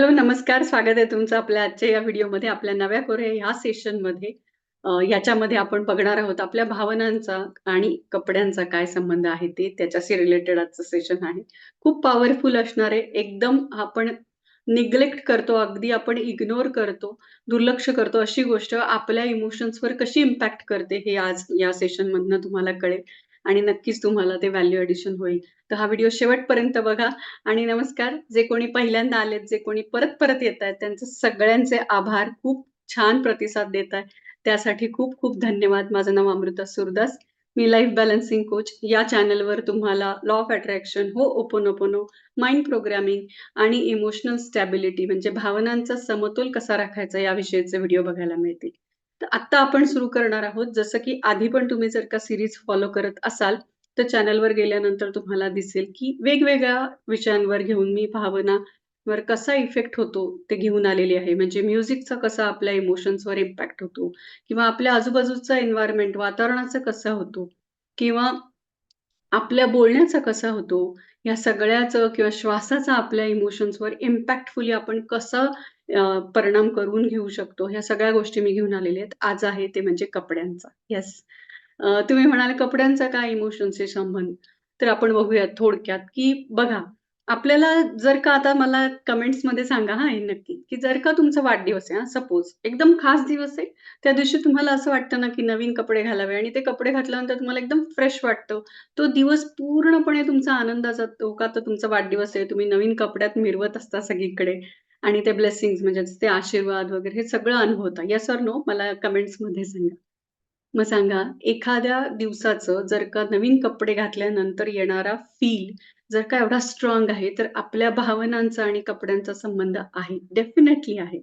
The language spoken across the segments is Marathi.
हॅलो, नमस्कार. स्वागत आहे तुमचं आपल्या आजच्या या व्हिडिओमध्ये. आपल्या नव्या कोऱ्या ह्या सेशनमध्ये याच्यामध्ये आपण बघणार आहोत आपल्या भावनांचा आणि कपड्यांचा काय संबंध आहे ते. त्याच्याशी रिलेटेड आजचं सेशन आहे. खूप पॉवरफुल असणारे एकदम आपण निग्लेक्ट करतो, अगदी आपण इग्नोर करतो, दुर्लक्ष करतो अशी गोष्ट आपल्या इमोशन्सवर कशी इम्पॅक्ट करते हे आज या सेशनमधनं तुम्हाला कळेल आणि नक्कीच तुम्हाला ते व्हॅल्यू एडिशन होईल. तर हा व्हिडिओ शेवटपर्यंत बघा आणि नमस्कार. जे कोणी पहिल्यांदा आलेत, जे कोणी परत-परत येतायत त्यांचे सगळ्यांचे आभार. खूप छान प्रतिसाद देताय. त्यासाठी खूप-खूप धन्यवाद. माझं नाव अमृता सुरदास. मी लाईफ बॅलन्सिंग कोच. या चॅनलवर तुम्हाला लॉ ऑफ अट्रॅक्शन, ओपनो माइंड प्रोग्रामिंग आणि इमोशनल स्टॅबिलिटी म्हणजे भावनांचा समतोल कसा राखायचा याविषयीचे व्हिडिओ बघायला मिळतील. तर आत्ता आपण सुरू करणार आहोत. जसं की आधी पण तुम्ही जर का सिरीज फॉलो करत असाल, तर चॅनलवर गेल्यानंतर तुम्हाला दिसेल की वेगवेगळ्या विषयांवर घेऊन मी भावनावर कसा इफेक्ट होतो ते घेऊन आलेली आहे. म्हणजे म्युझिकचा कसा आपल्या इमोशन्सवर इम्पॅक्ट होतो किंवा आपल्या आजूबाजूचा एन्व्हायरमेंट वातावरणाचा कसा होतो किंवा आपल्या बोलण्याचा कसा होतो, या सगळ्याचं किंवा श्वासाचा आपल्या इमोशन्सवर इम्पॅक्टफुली आपण कसं परिणाम करून घेऊ शकतो, ह्या सगळ्या गोष्टी मी घेऊन आलेल्या आहेत. आज आहे ते म्हणजे कपड्यांचा. येस. तुम्ही म्हणाल कपड्यांचा काय इमोशनचे संबंध? तर आपण बघूयात थोडक्यात, की बघा आपल्याला जर का आता मला कमेंट्समध्ये सांगा हा हे नक्की, की जर का तुमचा वाढदिवस आहे हा सपोज एकदम खास दिवस आहे. त्या दिवशी तुम्हाला असं वाटतं ना, की नवीन कपडे घालावे आणि ते कपडे घातल्यानंतर तुम्हाला एकदम फ्रेश वाटतं. तो दिवस पूर्णपणे तुमचा आनंदाचा जातो का तर तुमचा वाढदिवस आहे. तुम्ही नवीन कपड्यात मिरवत असता सगळीकडे आणि ते ब्लेसिंग्स म्हणजे ते आशीर्वाद वगैरे हे सगळं अनुभवता. Yes or no? मला कमेंट्समध्ये सांगा. मग सांगा, एखाद्या दिवसाचं जर का नवीन कपडे घातल्यानंतर येणारा फील जर का एवढा स्ट्रॉंग आहे, तर आपल्या भावनांचा आणि कपड्यांचा संबंध आहे. डेफिनेटली आहे.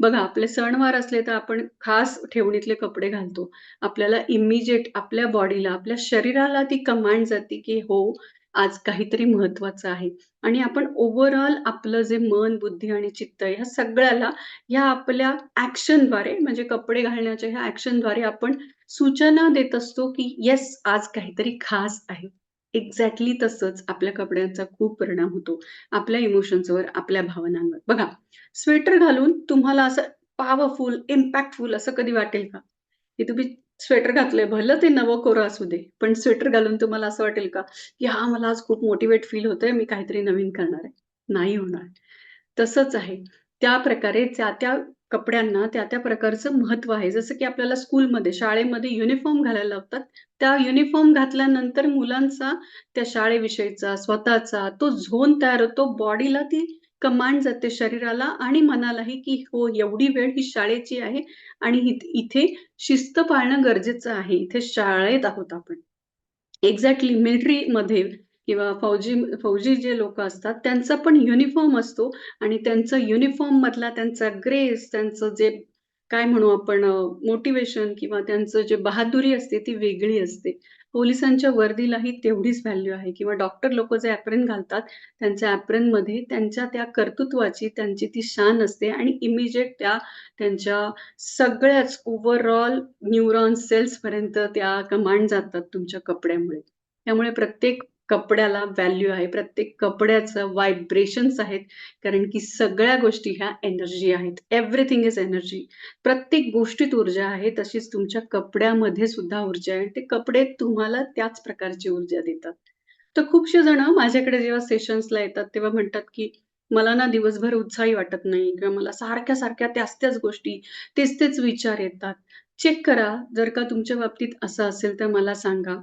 बघा, आपले सणवार असले तर आपण खास ठेवणीतले कपडे घालतो. आपल्याला इमिजिएट आपल्या बॉडीला, आपल्या शरीराला ती कमांड जाते, की हो, आज काहीतरी महत्वाचं आहे आणि आपण ओव्हरऑल आपलं जे मन, बुद्धी आणि चित्त ह्या सगळ्याला ह्या आपल्या ऍक्शनद्वारे म्हणजे कपडे घालण्याच्या ह्या ऍक्शनद्वारे आपण सूचना देत असतो, की येस, आज काहीतरी खास आहे. एक्झॅक्टली तसंच आपल्या कपड्यांचा खूप परिणाम होतो. आपल्या इमोशन्सवर, आपल्या भावनांवर. बघा, स्वेटर घालून तुम्हाला असं पॉवरफुल, इम्पॅक्टफुल असं कधी वाटेल का? की तुम्ही स्वेटर घातलंय, भलं ते नवं कोरं असू दे, पण स्वेटर घालून तुम्हाला असं वाटेल का, की हा मला आज खूप मोटिवेट फील होतंय, मी काहीतरी नवीन करणार आहे. नाही होणार. तसंच आहे. त्या प्रकारे त्या-त्या कपड्यांना त्या-त्या प्रकारचं महत्त्व आहे. जसं की आपल्याला स्कूलमध्ये, शाळेमध्ये युनिफॉर्म घालायला लावतात. त्या युनिफॉर्म घातल्यानंतर मुलांचा त्या शाळेविषयीचा, स्वतःचा तो झोन तयार होतो. बॉडीला ती कमांड जाते शरीराला आणि मनालाही, की हो, एवढी वेळ ही शाळेची आहे आणि इथे शिस्त पाळणं गरजेचं आहे. इथे शाळेत आहोत आपण. एक्झॅक्टली मिलिटरीमध्ये किंवा फौजी फौजी जे लोक असतात, त्यांचा पण युनिफॉर्म असतो आणि त्यांचा युनिफॉर्म मधला त्यांचा ग्रेस, त्यांचं जे काय म्हणू आपण मोटिवेशन किंवा त्यांचं जे बहादुरी असते ती वेगळी असते. पोलिसांच्या वर्दीलाही तेवढीच व्हॅल्यू आहे किंवा डॉक्टर लोक जे ॲप्रॉन घालतात, त्यांच्या ॲप्रॉनमध्ये त्यांच्या त्या कर्तृत्वाची त्यांची ती शान असते आणि इमिजिएट त्या त्यांच्या सगळ्याच ओव्हरऑल न्यूरॉन सेल्सपर्यंत त्या कमांड जातात तुमच्या कपड्यामुळे. त्यामुळे प्रत्येक कपड्याला व्हॅल्यू आहे. प्रत्येक कपड्याचं व्हायब्रेशन्स आहेत. कारण की सगळ्या गोष्टी ह्या एनर्जी आहेत. Everything is energy. प्रत्येक गोष्टीत ऊर्जा आहे. तशीच तुमच्या कपड्यामध्ये सुद्धा ऊर्जा आहे. ते कपडे तुम्हाला त्याच प्रकारची ऊर्जा देतात. तर खूपशे जण माझ्याकडे जेव्हा सेशन्सला येतात, तेव्हा म्हणतात, की मला ना दिवसभर उत्साही वाटत नाही किंवा मला सारख्या-सारख्या त्याच-त्याच गोष्टी, तेच-तेच विचार येतात. चेक करा, जर का तुमच्या बाबतीत असं असेल तर मला सांगा.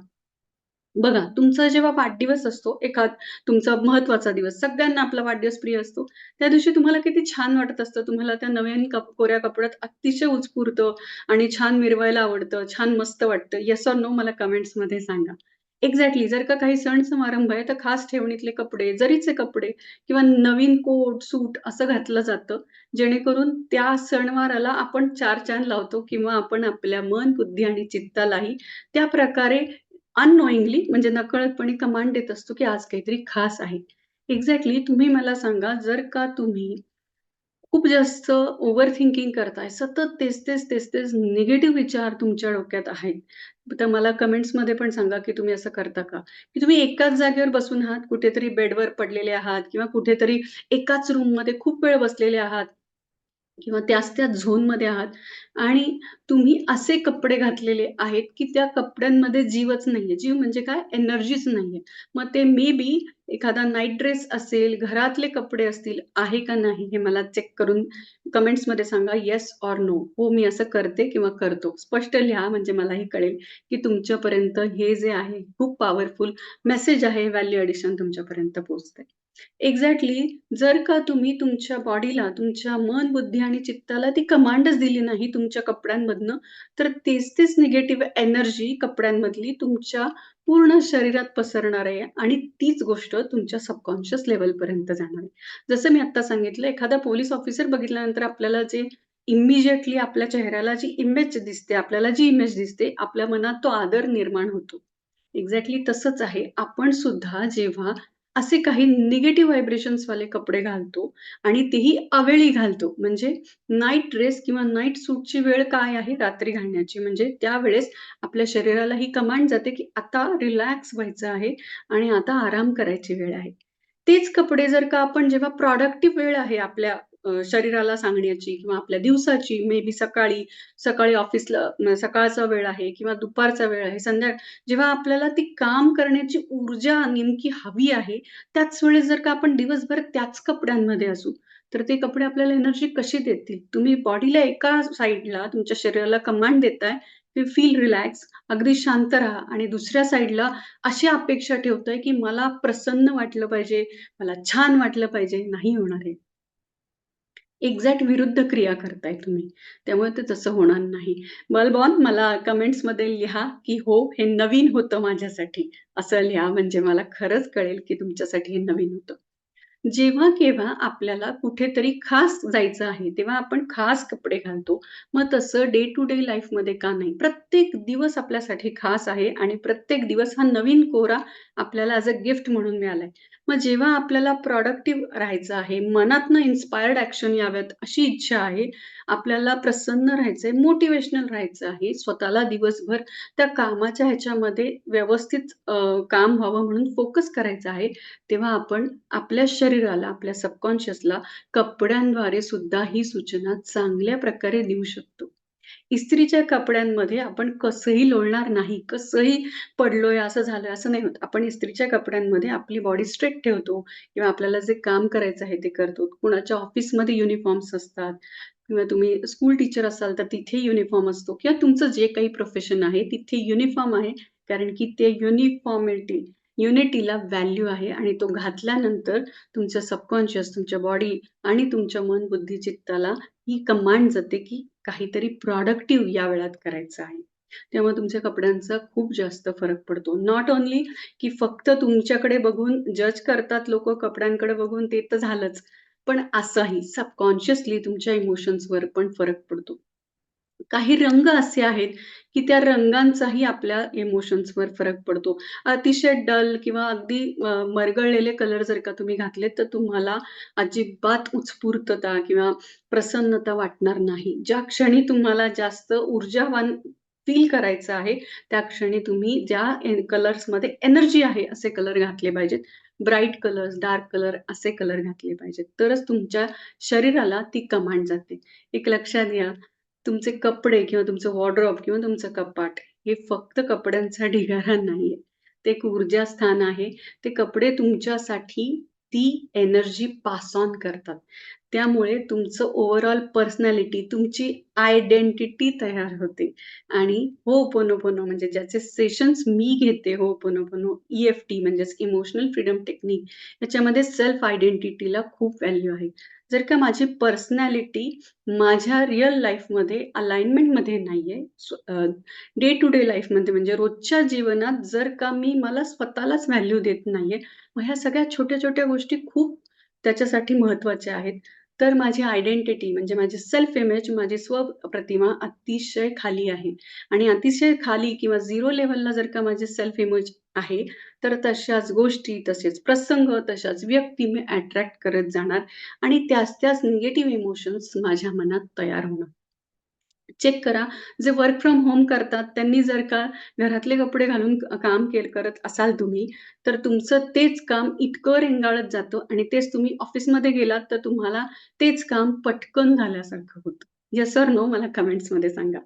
बघा, तुमचा जेव्हा वाढदिवस असतो, एखाद तुमचा महत्त्वाचा दिवस, सगळ्यांना आपला वाढदिवस प्रिय असतो. त्या दिवशी तुम्हाला किती छान वाटत असतं. तुम्हाला त्या नवीन कप कोऱ्या कपड्यात अतिशय उत्स्फूर्त आणि छान मिरवायला आवडतं, छान मस्त वाटतं. येस ऑर नो मला कमेंट्समध्ये सांगा. एक्झॅक्टली जर का काही सण समारंभ आहे, तर खास ठेवणीतले कपडे, जरीचे कपडे किंवा नवीन कोट, सूट असं घातलं जातं, जेणेकरून त्या सणवाराला आपण चार चांद लावतो किंवा आपण आपल्या मन, बुद्धी आणि चित्तालाही त्या प्रकारे अननोइंगली म्हणजे नकळतपणे कमांड देत असतो, की आज काहीतरी खास आहे. एक्झॅक्टली तुम्ही मला सांगा, जर का तुम्ही खूप जास्त ओव्हर थिंकिंग करताय, सतत तेच-तेच, तेच-तेच निगेटिव्ह विचार तुमच्या डोक्यात आहेत, तर मला कमेंट्समध्ये पण सांगा, की तुम्ही असं करता का? की तुम्ही एकाच जागेवर बसून आहात, कुठेतरी बेडवर पडलेले आहात किंवा कुठेतरी एकाच रूममध्ये खूप वेळ बसलेले आहात किंवा त्याच त्या झोनमध्ये आहात आणि तुम्ही असे कपडे घातलेले आहेत, की त्या कपड्यांमध्ये जीवच नाहीये. जीव म्हणजे काय? एनर्जीच नाहीये. मग ते मे बी एखादा नाईट ड्रेस असेल, घरातले कपडे असतील, आहे का नाही हे मला चेक करून कमेंट्समध्ये सांगा येस ऑर नो. हो, मी असं करते किंवा करतो. स्पष्ट लिहा म्हणजे मलाही कळेल, की तुमच्यापर्यंत हे जे आहे खूप पॉवरफुल मेसेज आहे, व्हॅल्यू एडिशन तुमच्यापर्यंत पोहोचते एक्झॅक्टली जर का तुम्ही तुमच्या बॉडीला, तुमच्या मन, बुद्धी आणि चित्ताला ती कमांडच दिली नाही तुमच्या कपड्यांमधनं, तर तेच-तेच निगेटिव्ह एनर्जी कपड्यांमधली तुमच्या पूर्ण शरीरात पसरणार आहे आणि तीच गोष्ट तुमच्या सबकॉन्शियस लेव्हलपर्यंत जाणार आहे. जसं मी आत्ता सांगितलं, एखादा पोलीस ऑफिसर बघितल्यानंतर आपल्याला जे इमिडिएटली आपल्या चेहऱ्याला जी इमेज दिसते, आपल्याला जी इमेज दिसते, आपल्या मनात तो आदर निर्माण होतो. एक्झॅक्टली तसंच आहे. आपण सुद्धा जेव्हा असे काही निगेटिव्ह व्हायब्रेशन्सवाले कपडे घालतो आणि तेही अवेळी घालतो. म्हणजे नाईट ड्रेस किंवा नाईट सूटची वेळ काय आहे? रात्री घालण्याची. म्हणजे त्यावेळेस आपल्या शरीराला ही कमांड जाते, की आता रिलॅक्स व्हायचं आहे आणि आता आराम करायची वेळ आहे. तेच कपडे जर का आपण जेव्हा प्रॉडक्टिव्ह वेळ आहे आपल्या शरीराला सांगण्याची किंवा आपल्या दिवसाची मे बी सकाळी, सकाळी ऑफिसला सकाळचा वेळ आहे किंवा दुपारचा वेळ आहे, संध्याकाळ जेव्हा आपल्याला ती काम करण्याची ऊर्जा नेमकी हवी आहे, त्याच वेळेस जर का आपण दिवसभर त्याच कपड्यांमध्ये असू, तर ते कपडे आपल्याला एनर्जी कशी देतील? तुम्ही बॉडीला एका साईडला तुमच्या शरीराला कमांड देताय, की फील रिलॅक्स, अगदी शांत राहा आणि दुसऱ्या साईडला अशी अपेक्षा ठेवतोय की मला प्रसन्न वाटलं पाहिजे, मला छान वाटलं पाहिजे. नाही होणार आहे. एक्झॅक्ट विरुद्ध क्रिया करताय तुम्ही. त्यामुळे ते तसं होणार नाही. बलबॉन मला कमेंट्समध्ये लिहा, की "हो, हे नवीन होतं माझ्यासाठी." असं लिहा म्हणजे मला खरंच कळेल, की तुमच्यासाठी हे नवीन होतं. जेव्हा-केव्हा आपल्याला कुठेतरी खास जायचं आहे, तेव्हा आपण खास कपडे घालतो. मग तसं डे टू डे लाईफमध्ये का नाही? प्रत्येक दिवस आपल्यासाठी खास आहे आणि प्रत्येक दिवस हा नवीन कोरा आपल्याला ॲज अ गिफ्ट म्हणून मिळालाय. मग जेव्हा आपल्याला प्रॉडक्टिव्ह राहायचं आहे, मनातनं इन्स्पायर्ड ॲक्शन याव्यात अशी इच्छा आहे, आपल्याला प्रसन्न राहायचंय, मोटिवेशनल राहायचं आहे, स्वतःला दिवसभर त्या कामाच्या ह्याच्यामध्ये व्यवस्थित काम व्हावं म्हणून फोकस करायचा आहे, तेव्हा आपण आपल्या शरीर शरीराला, आपल्या सबकॉन्शियसला कपड्यांद्वारे सुद्धा ही सूचना चांगल्या प्रकारे देऊ शकतो. इस्त्रीच्या कपड्यांमध्ये आपण कसंही लोळणार नाही, कसंही पडलोय, असं झालंय, असं नाही होत. आपण इस्त्रीच्या कपड्यांमध्ये आपली बॉडी स्ट्रेट ठेवतो किंवा आपल्याला जे काम करायचं आहे ते करतो. कुणाच्या ऑफिसमध्ये युनिफॉर्म्स असतात किंवा तुम्ही स्कूल टीचर असाल तर तिथे युनिफॉर्म असतो किंवा तुमचं जे काही प्रोफेशन आहे तिथे युनिफॉर्म आहे. कारण की ते युनिफॉर्मिटी युनिटीला व्हॅल्यू आहे आणि तो घातल्यानंतर तुमचं सबकॉन्शियस, तुमच्या बॉडी आणि तुमच्या मन, बुद्धी, चित्ताला ही कमांड जाते, की काहीतरी प्रॉडक्टिव्ह या वेळात करायचं आहे. त्यामुळे तुमच्या कपड्यांचा खूप जास्त फरक पडतो. नॉट ओन्ली की फक्त तुमच्याकडे बघून जज करतात लोक कपड्यांकडे बघून ते तर झालंच. पण असंही सबकॉन्शियसली तुमच्या इमोशन्सवर पण फरक पडतो. काही रंग असे आहेत, की त्या रंगांचाही आपल्या इमोशन्सवर फरक पडतो. अतिशय डल किंवा अगदी मरगळलेले कलर जर का तुम्ही घातलेत, तर तुम्हाला अजिबात उत्स्फूर्तता किंवा प्रसन्नता वाटणार नाही. ज्या क्षणी तुम्हाला जास्त ऊर्जावान फील करायचं आहे, त्या क्षणी तुम्ही ज्या कलर्समध्ये एनर्जी आहे, असे कलर घातले पाहिजेत. ब्राईट कलर्स, डार्क कलर असे कलर घातले पाहिजेत. तरच तुमच्या शरीराला ती कमांड जाते. एक लक्षात घ्या, तुमचे कपडे किंवा तुमचं वॉर्ड्रॉप किंवा तुमचं कपाट हे फक्त कपड्यांचा ढिगारा नाहीये. ते एक ऊर्जा स्थान आहे. ते कपडे तुमच्यासाठी ती एनर्जी पास ऑन करतात. त्यामुळे तुमचं ओव्हरऑल पर्सनॅलिटी, तुमची आयडेंटिटी तयार होते आणि हो पोनोपोनो म्हणजे ज्याचे सेशन्स मी घेते हो पोनोपोनो ई-एफ-टी म्हणजेच इमोशनल फ्रीडम टेक्निक याच्यामध्ये सेल्फ आयडेंटिटीला खूप व्हॅल्यू आहे. जर का माझी पर्सनॅलिटी माझ्या रिअल लाईफमध्ये अलाइनमेंटमध्ये नाहीये, आहे डे टू डे लाईफमध्ये म्हणजे रोजच्या जीवनात जर का मी मला स्वतःलाच व्हॅल्यू देत नाहीये, मग ह्या सगळ्या छोट्या-छोट्या गोष्टी खूप त्याच्यासाठी महत्त्वाच्या आहेत. तर माझी आयडेंटिटी म्हणजे माझी सेल्फ इमेज, माझी स्वप्रतिमा अतिशय खाली आहे आणि अतिशय खाली किंवा झिरो लेवलला जर का माझी सेल्फ इमेज आहे, तर तशाच गोष्टी, तसेच प्रसंग, तशाच व्यक्ती मी अट्रॅक्ट करत जाणार आणि त्याच-त्याच निगेटिव्ह इमोशन्स माझ्या मनात तयार होणार. चेक करा. जे वर्क फ्रॉम होम करतात त्यांनी जर का घरातले कपडे घालून काम केल करत असाल तुम्ही, तर तुमचं तेच काम इतकं रेंगाळत जातं आणि तेच तुम्ही ऑफिसमध्ये गेलात तर तुम्हाला तेच काम पटकन झाल्यासारखं होतं. येस सर नो मला कमेंट्समध्ये सांगा.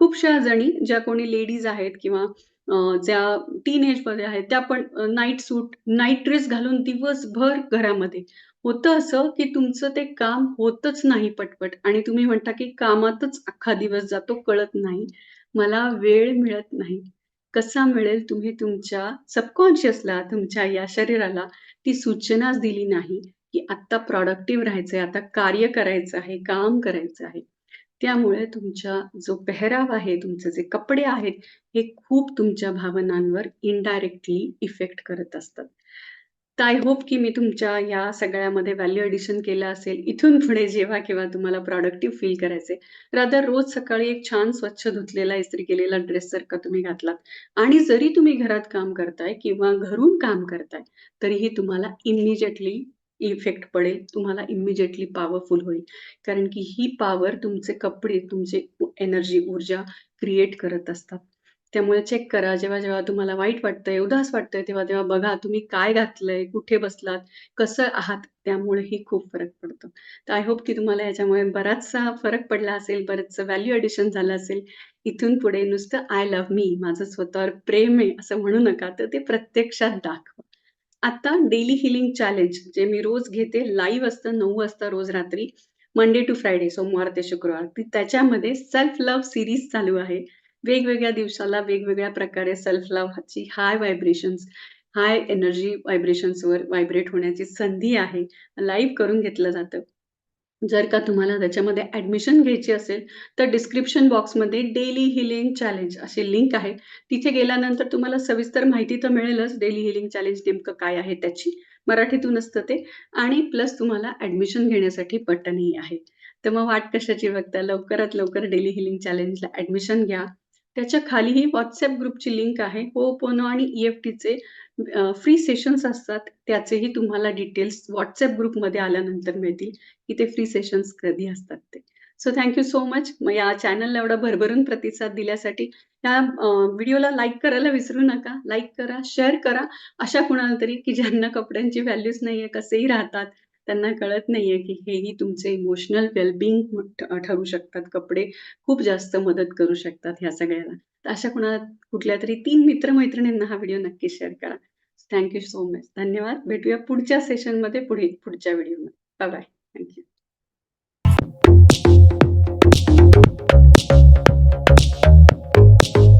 खूपशा जणी ज्या कोणी लेडीज आहेत किंवा ज्या टीन एजमध्ये आहेत त्या पण नाईट सूट, नाईट ड्रेस घालून दिवसभर घरामध्ये. होतं असं, की तुमचं ते काम होतच नाही पटपट आणि तुम्ही म्हणता, की कामातच अख्खा दिवस जातो कळत नाही. मला वेळ मिळत नाही. कसा मिळेल तुम्ही तुमच्या सबकॉन्शियसला, तुमच्या या शरीराला ती सूचनाच दिली नाही, की आत्ता प्रॉडक्टिव्ह राहायचंय, आता कार्य करायचं आहे, काम करायचं आहे. त्यामुळे तुमचा जो पेहराव आहे, तुमचे जे कपडे आहेत, हे खूप तुमच्या भावनांवर इनडायरेक्टली इफेक्ट करत असतात. तर आय होप की मी तुमच्या या सगळ्यामध्ये व्हॅल्यू एडिशन केलं असेल. इथून पुढे जेव्हा केव्हा तुम्हाला प्रॉडक्टिव्ह फील करायचे रादर रोज सकाळी एक छान स्वच्छ धुतलेला, इस्त्री केलेला ड्रेस जर का तुम्ही घातलात आणि जरी तुम्ही घरात काम करताय किंवा घरून काम करताय, तरीही तुम्हाला इमिजिएटली इफेक्ट पडेल. तुम्हाला इमिजिएटली पॉवरफुल होईल. कारण की ही पॉवर तुमचे कपडे, तुमचे एनर्जी, ऊर्जा क्रिएट करत असतात. त्यामुळे चेक करा. जेव्हा-जेव्हा तुम्हाला वाईट वाटतंय, उदास वाटतंय, तेव्हा-तेव्हा बघा तुम्ही काय घातलंय, कुठे बसलात, कसं आहात, त्यामुळेही खूप फरक पडतो. तर आय होप की तुम्हाला याच्यामुळे बराचसा फरक पडला असेल, बरंचसं व्हॅल्यू एडिशन झालं असेल. इथून पुढे नुसतं आय लव्ह मी, माझं स्वतःवर प्रेम आहे असं म्हणू नका, तर ते प्रत्यक्षात दाखवा. आता डेली हिलिंग चॅलेंज जे मी रोज घेते, लाईव्ह असतं नऊ वाजता रोज रात्री, मंडे टू फ्रायडे, सोमवार ते शुक्रवार. ती त्याच्यामध्ये सेल्फ लव्ह सीरीज चालू आहे. वेगवेगळ्या दिवसाला वेगवेगळ्या प्रकारे सेल्फ लव्हची हाय व्हायब्रेशन्स, हाय एनर्जी व्हायब्रेशन्सवर व्हायब्रेट होण्याची संधी आहे. लाईव्ह करून घेतलं जातं. जर का तुम्हाला त्याच्यामध्ये ॲडमिशन घ्यायची असेल, तर डिस्क्रिप्शन बॉक्समध्ये डेली हिलिंग चॅलेंज अशी लिंक आहे. तिथे गेल्यानंतर तुम्हाला सविस्तर माहिती तर मिळेलच डेली हिलिंग चॅलेंज नेमकं काय आहे त्याची. मराठीतून असतं ते आणि प्लस तुम्हाला ॲडमिशन घेण्यासाठी बटनही आहे. तर मग वाट कशाची बघता? लवकरात लवकर डेली हिलिंग चॅलेंजला ॲडमिशन घ्या. त्याच्या खालीही व्हॉट्सअप ग्रुपची लिंक आहे. होओपोनो आणि ई एफ टीचे फ्री सेशन्स असतात. त्याचेही तुम्हाला डिटेल्स व्हॉट्सअप ग्रुपमध्ये आल्यानंतर मिळतील, की ते फ्री सेशन्स कधी असतात ते. So thank you so much. मग या चॅनलला एवढा भरभरून प्रतिसाद दिल्यासाठी या व्हिडिओला लाईक करायला विसरू नका. लाईक करा, शेअर करा. अशा कुणाला तरी, की ज्यांना कपड्यांची व्हॅल्यूच नाहीये, कसेही राहतात. त्यांना कळत नाहीये, की हेही तुमचे इमोशनल वेल-बीइंग ठरू शकतात. कपडे खूप जास्त मदत करू शकतात ह्या सगळ्याला. तर अशा कुणाला कुठल्यातरी 3 मित्र-मैत्रिणींना हा व्हिडिओ नक्की शेअर करा. Thank you so much. धन्यवाद. भेटूया पुढच्या सेशनमध्ये पुढे पुढच्या व्हिडिओमध्ये. बाय-बाय. थँक्यू